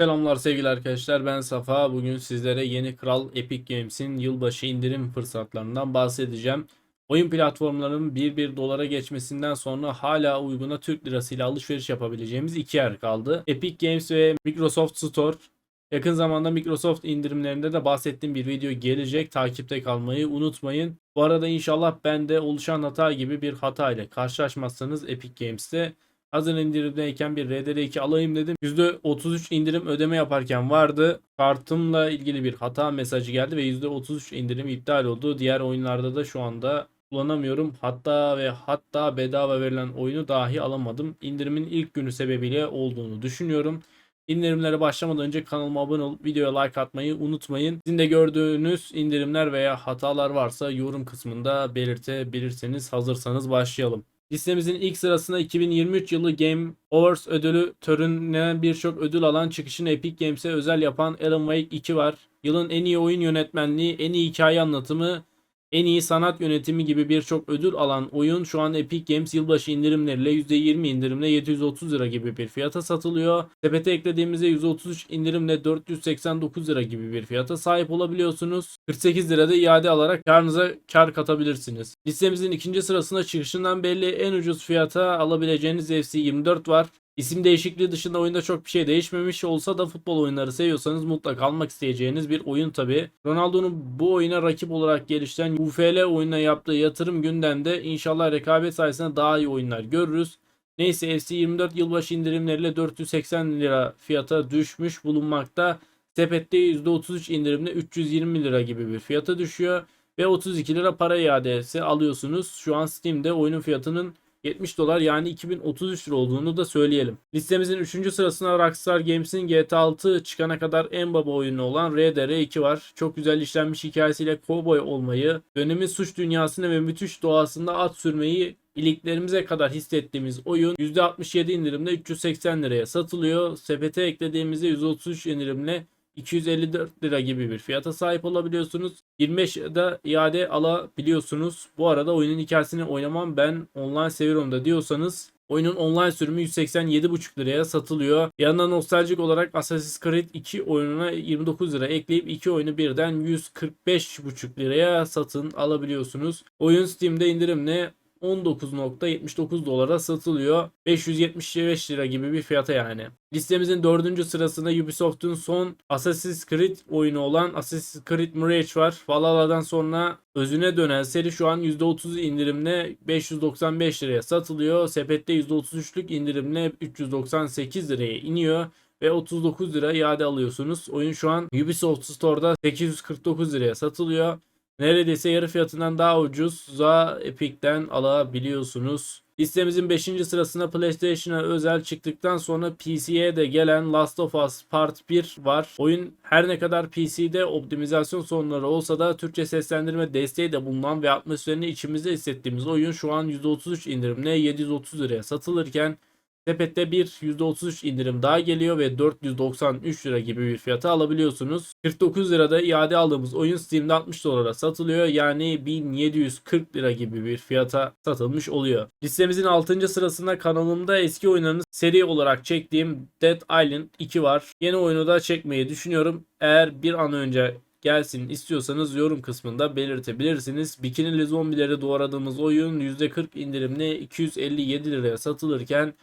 Selamlar sevgili arkadaşlar ben Safa. Bugün sizlere yeni Kral Epic Games'in yılbaşı indirim fırsatlarından bahsedeceğim. Oyun platformlarının 1-1 dolara geçmesinden sonra hala uyguna Türk lirasıyla alışveriş yapabileceğimiz iki yer kaldı. Epic Games ve Microsoft Store. Yakın zamanda Microsoft indirimlerinde de bahsettiğim bir video gelecek. Takipte kalmayı unutmayın. Bu arada inşallah ben de oluşan hata gibi bir hata ile karşılaşmazsanız Epic Games'te Hazır indirimdeyken bir RDR2 alayım dedim. %33 indirim ödeme yaparken vardı. Kartımla ilgili bir hata mesajı geldi ve %33 indirim iptal oldu. Diğer oyunlarda da şu anda kullanamıyorum. Hatta ve hatta bedava verilen oyunu dahi alamadım. İndirimin ilk günü sebebiyle olduğunu düşünüyorum. İndirimlere başlamadan önce kanalıma abone olup videoya like atmayı unutmayın. Sizin de gördüğünüz indirimler veya hatalar varsa yorum kısmında belirtebilirseniz hazırsanız başlayalım. Listemizin ilk sırasında 2023 yılı Game Awards ödülü töreninden birçok ödül alan çıkışını Epic Games'e özel yapan Alan Wake 2 var. Yılın en iyi oyun yönetmenliği, en iyi hikaye anlatımı, en iyi sanat yönetimi gibi birçok ödül alan oyun şu an Epic Games yılbaşı indirimleriyle %20 indirimle 730 lira gibi bir fiyata satılıyor. Sepete eklediğimizde 133 indirimle 489 lira gibi bir fiyata sahip olabiliyorsunuz. 48 lirada iade alarak karnınıza kar katabilirsiniz. Listemizin ikinci sırasında çıkışından belli en ucuz fiyata alabileceğiniz FC 24 var. İsim değişikliği dışında oyunda çok bir şey değişmemiş olsa da futbol oyunları seviyorsanız mutlaka almak isteyeceğiniz bir oyun tabi. Ronaldo'nun bu oyuna rakip olarak geliştiren UFL oyununa yaptığı yatırım gündemde inşallah rekabet sayesinde daha iyi oyunlar görürüz. Neyse FC 24 yılbaşı indirimleriyle 480 lira fiyata düşmüş bulunmakta. Sepette %33 indirimle 320 lira gibi bir fiyata düşüyor. Ve 32 lira para iadesi alıyorsunuz. Şu an Steam'de oyunun fiyatının 70 dolar yani 2033 lira olduğunu da söyleyelim. Listemizin 3. sırasına Rockstar Games'in GTA 6 çıkana kadar en baba oyunu olan RDR2 var. Çok güzel işlenmiş hikayesiyle kovboy olmayı, dönemin suç dünyasını ve müthiş doğasında at sürmeyi iliklerimize kadar hissettiğimiz oyun %67 indirimle 380 liraya satılıyor. Sepete eklediğimizde 133 indirimle 254 lira gibi bir fiyata sahip olabiliyorsunuz. 25 da iade alabiliyorsunuz. Bu arada oyunun hikayesini oynamam ben online seviyorum da diyorsanız Oyunun online sürümü 187,5 liraya satılıyor. Yanına nostaljik olarak Assassin's Creed 2 oyununa 29 lira ekleyip 2 oyunu birden 145,5 liraya satın alabiliyorsunuz. Oyun Steam'de indirimle 19.79 dolara satılıyor. 575 lira gibi bir fiyata yani. Listemizin dördüncü sırasında Ubisoft'un son Assassin's Creed oyunu olan Assassin's Creed Mirage var. Valhalla'dan sonra özüne dönen seri şu an %30 indirimle 595 liraya satılıyor. Sepette %33'lük indirimle 398 liraya iniyor ve 39 lira iade alıyorsunuz. Oyun şu an Ubisoft Store'da 849 liraya satılıyor. Neredeyse yarı fiyatından daha ucuza Epic'ten alabiliyorsunuz. Listemizin 5. sırasında PlayStation'a özel çıktıktan sonra PC'ye de gelen Last of Us Part 1 var. Oyun her ne kadar PC'de optimizasyon sorunları olsa da Türkçe seslendirme desteği de bulunan ve atmosferini içimizde hissettiğimiz oyun şu an %33 indirimle 730 liraya satılırken Sepette bir %33 indirim daha geliyor ve 493 lira gibi bir fiyata alabiliyorsunuz. 49 lirada iade aldığımız oyun Steam'de 60 dolara satılıyor. Yani 1740 lira gibi bir fiyata satılmış oluyor. Listemizin 6. sırasında kanalımda eski oyunlarını seri olarak çektiğim Dead Island 2 var. Yeni oyunu da çekmeyi düşünüyorum. Eğer bir an önce gelsin istiyorsanız yorum kısmında belirtebilirsiniz. Bikinili zombileri doğradığımız oyun %40 indirimle 257 liraya satılırken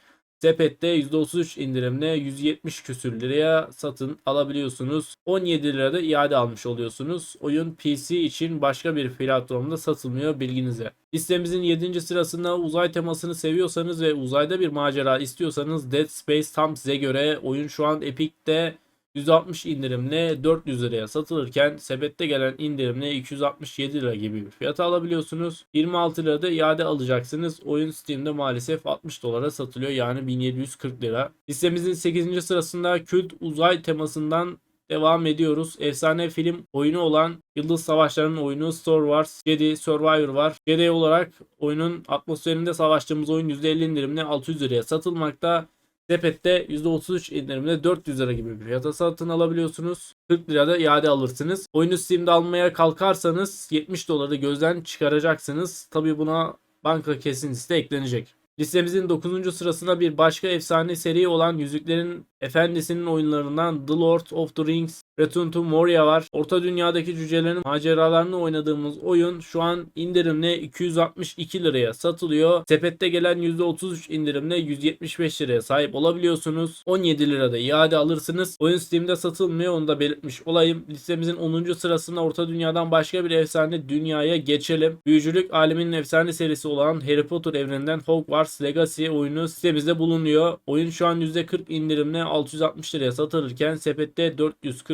Sepette %33 indirimle 170 küsür liraya satın alabiliyorsunuz. 17 lirada iade almış oluyorsunuz. Oyun PC için başka bir platformda satılmıyor bilginize. Listemizin 7. sırasında uzay temasını seviyorsanız ve uzayda bir macera istiyorsanız Dead Space tam size göre oyun şu an Epic'te 160 indirimle 400 liraya satılırken sepette gelen indirimle 267 lira gibi bir fiyata alabiliyorsunuz. 26 lirada iade alacaksınız. Oyun Steam'de maalesef 60 dolara satılıyor yani 1740 lira. Listemizin 8. sırasında kült uzay temasından devam ediyoruz. Efsane film oyunu olan Yıldız Savaşları'nın oyunu Star Wars Jedi Survivor var. Jedi olarak oyunun atmosferinde savaştığımız oyun %50 indirimle 600 liraya satılmakta. Sepette %33 indirimle 400 lira gibi bir fiyata satın alabiliyorsunuz. 40 lirada iade alırsınız. Oyunu Steam'de almaya kalkarsanız 70 doları gözden çıkaracaksınız. Tabi buna banka kesintisi de eklenecek. Listemizin 9. sırasında bir başka efsane seri olan Yüzüklerin Efendisi'nin oyunlarından The Lord of the Rings Return to Moria var. Orta dünyadaki cücelerin maceralarını oynadığımız oyun şu an indirimle 262 liraya satılıyor. Sepette gelen %33 indirimle 175 liraya sahip olabiliyorsunuz. 17 lirada iade alırsınız. Oyun Steam'de satılmıyor onu da belirtmiş olayım. Listemizin 10. sırasında orta dünyadan başka bir efsane dünyaya geçelim. Büyücülük aleminin efsane serisi olan Harry Potter evreninden Hogwarts Legacy oyunu sitemizde bulunuyor. Oyun şu an %40 indirimle 660 liraya satılırken sepette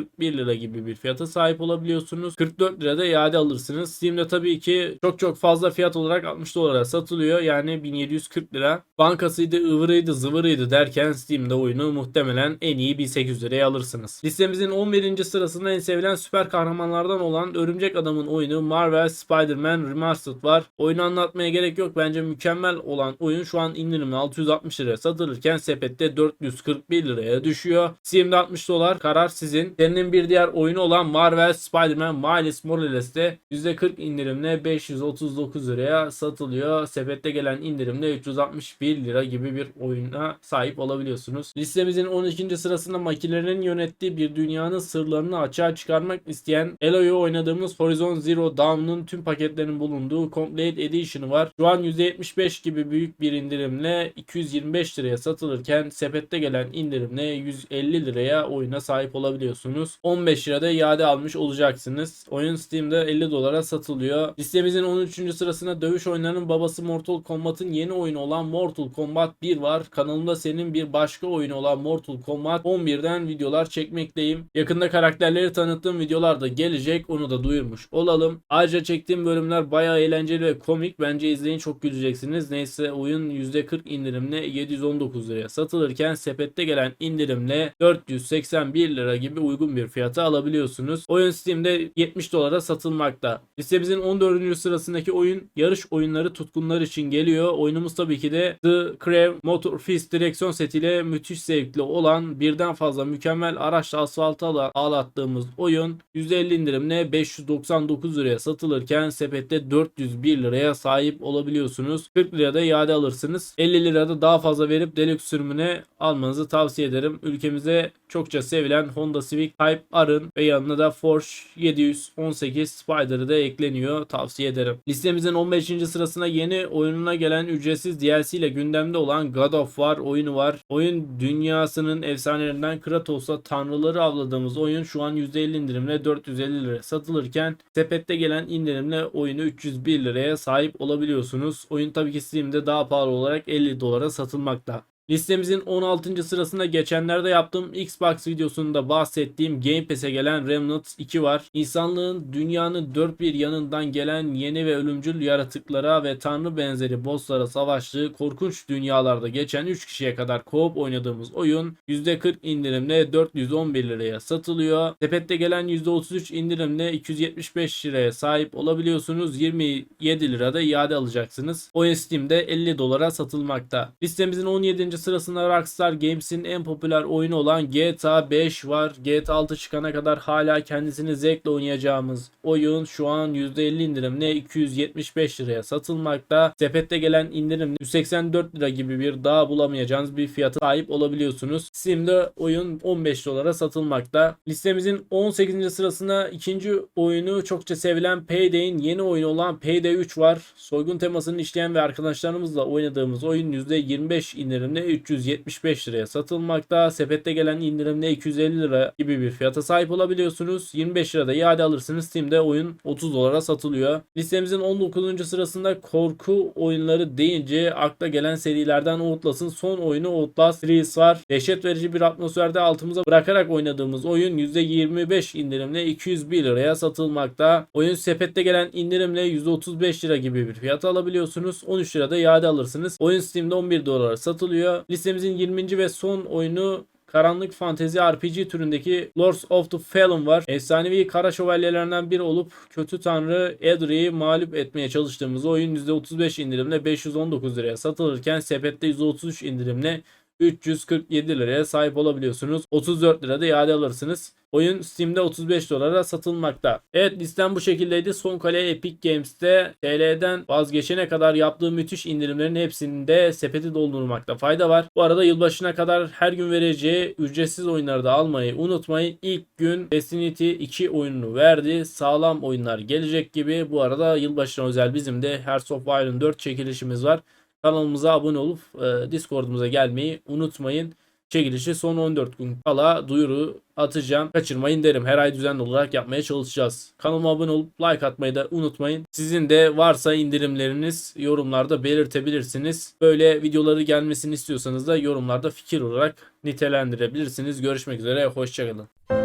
441 lira gibi bir fiyata sahip olabiliyorsunuz. 44 lirada iade alırsınız. Steam'de tabii ki çok çok fazla fiyat olarak 60 dolara satılıyor. Yani 1740 lira. Bankasıydı, ıvırıydı, zıvırıydı derken Steam'de oyunu muhtemelen en iyi 1800 liraya alırsınız. Listemizin 11. sırasında en sevilen süper kahramanlardan olan Örümcek Adam'ın oyunu Marvel Spider-Man Remastered var. Oyunu anlatmaya gerek yok. Bence mükemmel olan oyun şu an indirimli 660 liraya satılırken sepette 441 liraya düşüyor. Steam'de 60 dolar. Karar sizin. Serinin bir diğer oyunu olan Marvel Spider-Man Miles Morales'te %40 indirimle 539 liraya satılıyor. Sepette gelen indirimle 361 lira gibi bir oyuna sahip olabiliyorsunuz. Listemizin 12. sırasında makinelerin yönettiği bir dünyanın sırlarını açığa çıkarmak isteyen Elo'yu oynadığımız Horizon Zero Dawn'un tüm paketlerinin bulunduğu Complete Edition'ı var. Şu an %75 gibi büyük bir indirimle 225 liraya satılırken sepette gelen indirimle 150 liraya oyuna sahip olabiliyorsunuz. 15 lirada iade almış olacaksınız. Oyun Steam'de 50 dolara satılıyor. Listemizin 13. sırasında dövüş oyunlarının babası Mortal Kombat'ın yeni oyunu olan Mortal Kombat 1 var. Kanalımda senin bir başka oyunu olan Mortal Kombat 11'den videolar çekmekteyim. Yakında karakterleri tanıttığım videolar da gelecek. Onu da duyurmuş olalım. Ayrıca çektiğim bölümler bayağı eğlenceli ve komik. Bence izleyin çok güleceksiniz. Neyse oyun %40 indirimle 719 liraya satılırken sepette gelen indirimle 481 lira gibi uygun bir fiyata alabiliyorsunuz. Oyun Steam'de 70 dolara satılmakta. Listemizin 14. sırasındaki oyun yarış oyunları tutkunlar için geliyor. Oyunumuz tabii ki de The Crave Motor Fist direksiyon setiyle müthiş zevkli olan birden fazla mükemmel araçla asfalta ağla- ağlattığımız oyun %50 indirimle 599 liraya satılırken sepette 401 liraya sahip olabiliyorsunuz. 40 lirada iade alırsınız. 50 lirada daha fazla verip deluxe sürümüne almanızı tavsiye ederim. Ülkemizde çokça sevilen Honda Civic Type R'ın ve yanına da Porsche 718 Spider'ı da ekleniyor. Tavsiye ederim. Listemizin 15. sırasına yeni oyununa gelen ücretsiz DLC ile gündemde olan God of War oyunu var. Oyun dünyasının efsanelerinden Kratos'la tanrıları avladığımız oyun şu an %50 indirimle 450 liraya satılırken sepette gelen indirimle oyunu 301 liraya sahip olabiliyorsunuz. Oyun tabii ki Steam'de daha pahalı olarak 50 dolara satılmakta. Listemizin 16. sırasında geçenlerde yaptığım Xbox videosunda bahsettiğim Game Pass'e gelen Remnant 2 var. İnsanlığın dünyanın dört bir yanından gelen yeni ve ölümcül yaratıklara ve tanrı benzeri bosslara savaştığı korkunç dünyalarda geçen 3 kişiye kadar co-op oynadığımız oyun %40 indirimle 411 liraya satılıyor. Sepette gelen %33 indirimle 275 liraya sahip olabiliyorsunuz. 27 lirada iade alacaksınız. Oyun Steam'de 50 dolara satılmakta. Listemizin 17 sırasında Rockstar Games'in en popüler oyunu olan GTA 5 var. GTA 6 çıkana kadar hala kendisini zevkle oynayacağımız oyun şu an %50 indirimle 275 liraya satılmakta. Sepette gelen indirim 184 lira gibi bir daha bulamayacağınız bir fiyata sahip olabiliyorsunuz. Steam'de oyun 15 dolara satılmakta. Listemizin 18. sırasında ikinci oyunu çokça sevilen Payday'in yeni oyunu olan Payday 3 var. Soygun temasını işleyen ve arkadaşlarımızla oynadığımız oyun %25 indirimle 375 liraya satılmakta. Sepette gelen indirimle 250 lira gibi bir fiyata sahip olabiliyorsunuz. 25 lirada iade alırsınız. Steam'de oyun 30 dolara satılıyor. Listemizin 19. sırasında korku oyunları deyince akla gelen serilerden Outlast'ın son oyunu Outlast 3 var. Dehşet verici bir atmosferde altımıza bırakarak oynadığımız oyun %25 indirimle 201 liraya satılmakta. Oyun sepette gelen indirimle %35 lira gibi bir fiyat alabiliyorsunuz. 13 lirada iade alırsınız. Oyun Steam'de 11 dolara satılıyor. Listemizin 20. ve son oyunu karanlık fantezi RPG türündeki Lords of the Fallen var. Efsanevi kara şövalyelerinden biri olup kötü tanrı Edri'yi mağlup etmeye çalıştığımız oyun %35 indirimle 519 liraya satılırken sepette %33 indirimle 347 liraya sahip olabiliyorsunuz. 34 lirada iade alırsınız. Oyun Steam'de 35 dolara satılmakta. Evet listem bu şekildeydi. Son kale Epic Games'te TL'den vazgeçene kadar yaptığı müthiş indirimlerin hepsinde sepeti doldurmakta fayda var. Bu arada yılbaşına kadar her gün vereceği ücretsiz oyunları da almayı unutmayın. İlk gün Destiny 2 oyununu verdi. Sağlam oyunlar gelecek gibi. Bu arada yılbaşına özel bizim de Hearts of Iron 4 çekilişimiz var. Kanalımıza abone olup e, Discord'umuza gelmeyi unutmayın. Çekilişi son 14 gün kala duyuru atacağım. Kaçırmayın derim. Her ay düzenli olarak yapmaya çalışacağız. Kanalıma abone olup like atmayı da unutmayın. Sizin de varsa indirimleriniz yorumlarda belirtebilirsiniz. Böyle videoları gelmesini istiyorsanız da yorumlarda fikir olarak nitelendirebilirsiniz. Görüşmek üzere. Hoşçakalın.